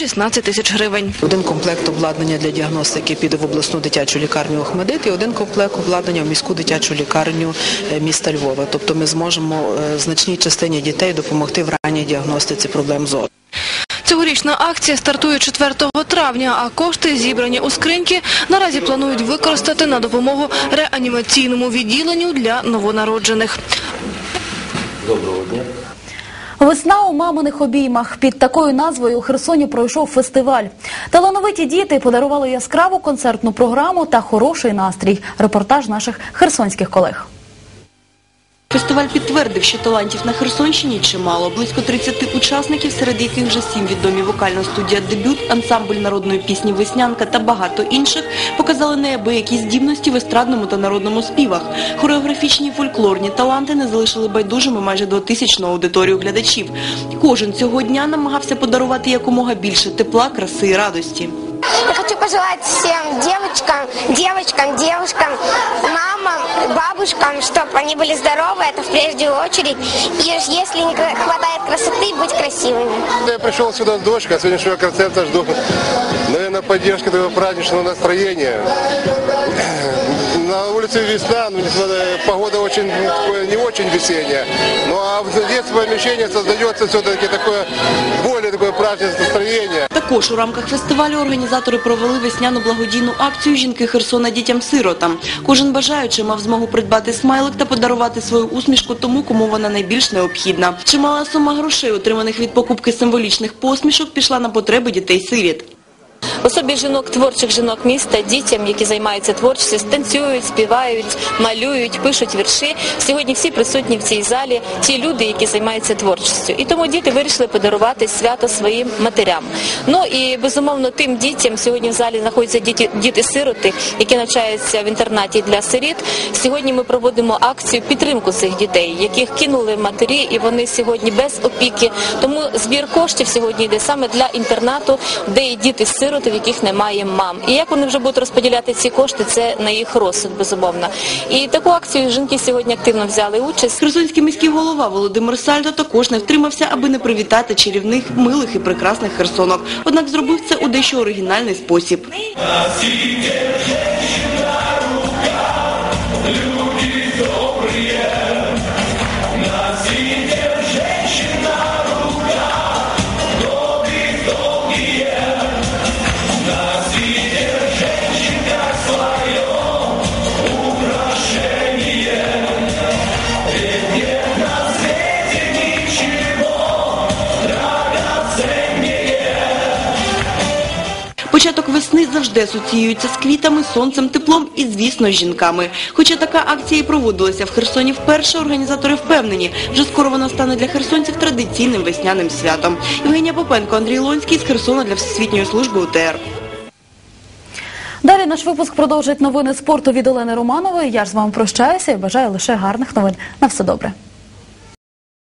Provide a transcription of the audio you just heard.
16 тисяч гривень. Один комплект обладнання для діагностики піде в обласну дитячу лікарню Охмедит і один комплект обладнання в міську дитячу лікарню е, міста Львова. Тобто ми зможемо е, значній частині дітей допомогти в ранній діагностиці проблем зору. Цьогорічна акція стартує 4 травня, а кошти, зібрані у скриньки, наразі планують використати на допомогу реанімаційному відділенню для новонароджених. Весна у маминих обіймах під такою назвою у Херсоні пройшов фестиваль. Талановиті діти подарували яскраву концертну програму та хороший настрій. Репортаж наших херсонських колег. Фестиваль підтвердив, що талантів на Херсонщині чимало. Близько 30 учасників, серед яких вже сім відомі вокальна студія «Дебют», ансамбль народної пісні «Веснянка» та багато інших, показали неабиякі здібності в естрадному та народному співах. Хореографічні фольклорні таланти не залишили байдужими майже двотисячну аудиторію глядачів. Кожен цього дня намагався подарувати якомога більше тепла, краси і радості. Хочу пожелать всем девочкам, девочкам, девушкам, мамам, бабушкам, чтобы они были здоровы, это в прежде очередь. И если не хватает красоты, быть красивыми. Я пришел сюда с дочкой, а сегодняшнего концерта жду, наверное, поддержки этого праздничного настроения. На улице весна, но несмотря- погода очень такое, не очень весенняя. Ну а в детском помещении создается все-таки такое более такое праздничное настроение. Також у рамках фестивалю організатори провели весняну благодійну акцію «Жінки Херсона дітям-сиротам». Кожен бажаючий мав змогу придбати смайлик та подарувати свою усмішку тому, кому вона найбільш необхідна. Чимала сума грошей, отриманих від покупки символічних посмішок, пішла на потреби дітей-сиріт. Особі жінок, творчих жінок міста, дітям, які займаються творчістю, танцюють, співають, малюють, пишуть вірші. Сьогодні всі присутні в цій залі, ті люди, які займаються творчістю. І тому діти вирішили подарувати свято своїм матерям. Ну і безумовно тим дітям сьогодні в залі знаходяться діти, діти-сироти, які навчаються в інтернаті для сиріт. Сьогодні ми проводимо акцію підтримку цих дітей, яких кинули матері, і вони сьогодні без опіки. Тому збір коштів сьогодні йде саме для інтернату, де є діти-сироти, в яких немає мам. І як вони вже будуть розподіляти ці кошти, це на їх розсуд, безумовно. І таку акцію жінки сьогодні активно взяли участь. Херсонський міський голова Володимир Сальдо також не втримався, аби не привітати чарівних, милих і прекрасних херсонок. Однак зробив це у дещо оригінальний спосіб. Початок весни завжди асоціюється з квітами, сонцем, теплом і, звісно, з жінками. Хоча така акція і проводилася в Херсоні вперше, організатори впевнені, вже скоро вона стане для херсонців традиційним весняним святом. Євгенія Попенко, Андрій Лонський з Херсона для Всесвітньої служби УТР. Далі наш випуск продовжить новини спорту від Олени Романової. Я ж з вами прощаюся і бажаю лише гарних новин. На все добре.